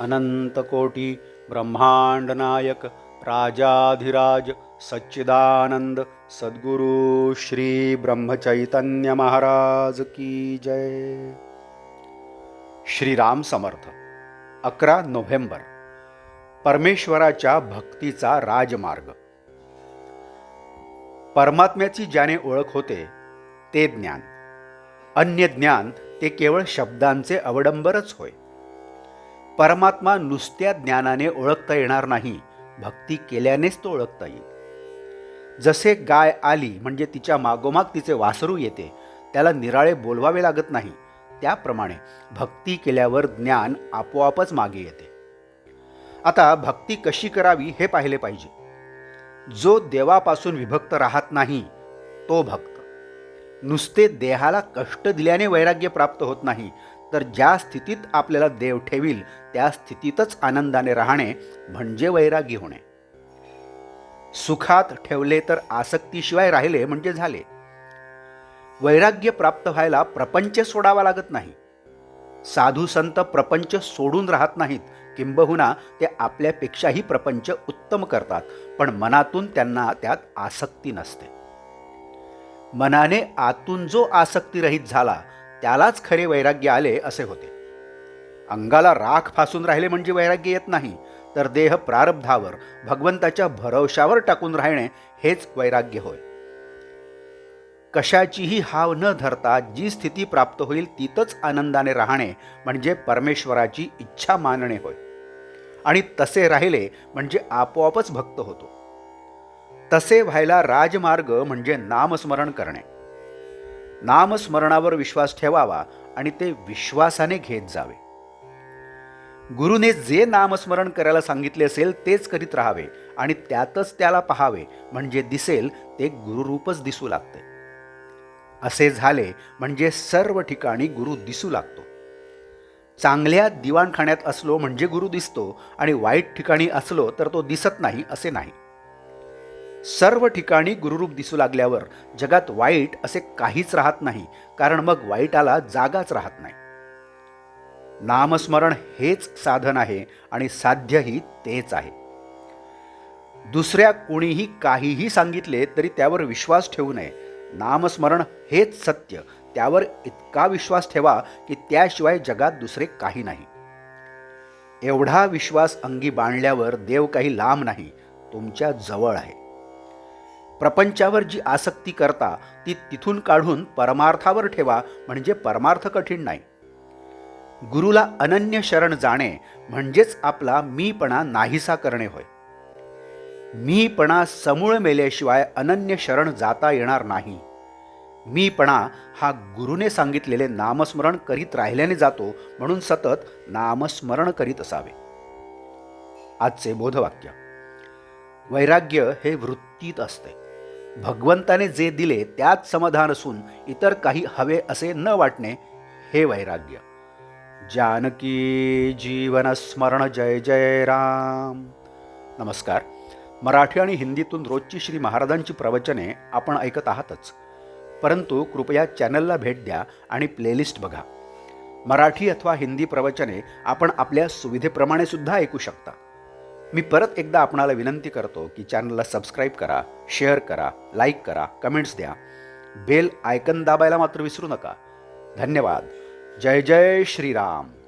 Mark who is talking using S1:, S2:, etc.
S1: अनंतकोटी ब्रह्मांड नायक राजाधिराज सच्चिदानंद सद्गुरु श्री ब्रह्मचैतन्य महाराज की जय। श्रीराम समर्थ अकरा नोव्हेंबर परमेश्वराच्या भक्तीचा राजमार्ग। परमात्म्याची ज्याने ओळख होते ते ज्ञान। अन्य ज्ञान ते केवळ शब्दांचे अवडंबरच होय। परमात्मा नुसत्या ज्ञानाने ओळखता येणार नाही भक्ती केल्यानेच तो ओळखता येईल. जसे गाय आली म्हणजे तिच्या मागोमाग तिचे वासरू येते त्याला निराळे बोलवावे लागत नाही. त्याप्रमाणे भक्ती केल्यावर ज्ञान आपोआपच मागे येते. आता भक्ती कशी करावी हे पाहिले पाहिजे. जो देवापासून विभक्त राहत नाही तो भक्त. नुसते देहाला कष्ट दिल्याने वैराग्य प्राप्त होत नाही तर ज्या स्थितीत आपल्याला देव ठेवील त्या स्थितीतच आनंदाने राहणे म्हणजे वैरागी होणे. सुखात ठेवले तर आसक्तीशिवाय राहिले म्हणजे झाले. वैराग्य प्राप्त व्हायला प्रपंच सोडावा लागत नाही. साधू संत प्रपंच सोडून राहत नाहीत. किंबहुना ते आपल्यापेक्षाही प्रपंच उत्तम करतात पण मनातून त्यांना त्यात आसक्ती नसते. मनाने आतून जो आसक्तीरहित झाला त्यालाच खरे वैराग्य आले असे होते. अंगाला राख फासून राहिले म्हणजे वैराग्य येत नाही तर देह प्रारब्धावर भगवंताच्या भरवशावर टाकून राहणे हेच वैराग्य होय. कशाचीही हाव न धरता जी स्थिती प्राप्त होईल तिथंच आनंदाने राहणे म्हणजे परमेश्वराची इच्छा मानणे होय. आणि तसे राहिले म्हणजे आपोआपच भक्त होतो. तसे व्हायला राजमार्ग म्हणजे नामस्मरण करणे. नामस्मरणावर विश्वास ठेवावा आणि ते विश्वासाने घेत जावे. गुरुने जे नामस्मरण करायला सांगितले असेल तेच करीत राहावे आणि त्यातच त्याला पहावे. म्हणजे दिसेल ते गुरुरूपच दिसू लागते. असे झाले म्हणजे सर्व ठिकाणी गुरु दिसू लागतो. चांगल्या दिवाणखाण्यात असलो म्हणजे गुरु दिसतो आणि वाईट ठिकाणी असलो तर तो दिसत नाही असे नाही. सर्व ठिकाणी गुरुरूप दिसू लागल्यावर जगात वाईट असे काहीच राहत नाही कारण मग वाईटाला जागाच राहत नाही. नामस्मरण हेच साधन आहे आणि साध्यही तेच आहे. दुसऱ्या कोणीही काहीही सांगितले तरी त्यावर विश्वास ठेवू नये. नामस्मरण हेच सत्य त्यावर इतका विश्वास ठेवा की त्याशिवाय जगात दुसरे काही नाही. एवढा विश्वास अंगी बांधल्यावर देव काही लांब नाही तुमच्या जवळ आहे. प्रपंचावर जी आसक्ती करता ती तिथून काढून परमार्थावर ठेवा म्हणजे परमार्थ कठीण नाही. गुरुला अनन्य शरण जाणे म्हणजेच आपला मीपणा नाहीसा करणे होय. मीपणा समूळ मेल्याशिवाय अनन्य शरण जाता येणार नाही. मीपणा हा गुरुने सांगितलेले नामस्मरण करीत राहिल्याने जातो म्हणून सतत नामस्मरण करीत असावे. आजचे बोधवाक्य. वैराग्य हे वृत्तीत असते. भगवंताने जे दिले त्यात समाधान असून इतर काही हवे असे न वाटणे हे वैराग्य. जानकी जीवन स्मरण जय जय राम. नमस्कार. मराठी आणि हिंदीतून रोजची श्री महाराजांची प्रवचने आपण ऐकत आहातच. परंतु कृपया चॅनलला भेट द्या आणि प्लेलिस्ट बघा. मराठी अथवा हिंदी प्रवचने आपण आपल्या सुविधेप्रमाणे सुद्धा ऐकू शकता. मी परत एकदा आपणाला विनंती करतो की चॅनलला सबस्क्राईब करा शेअर करा लाईक करा कमेंट्स द्या. बेल आयकन दाबायला मात्र विसरू नका. धन्यवाद. जय जय श्रीराम.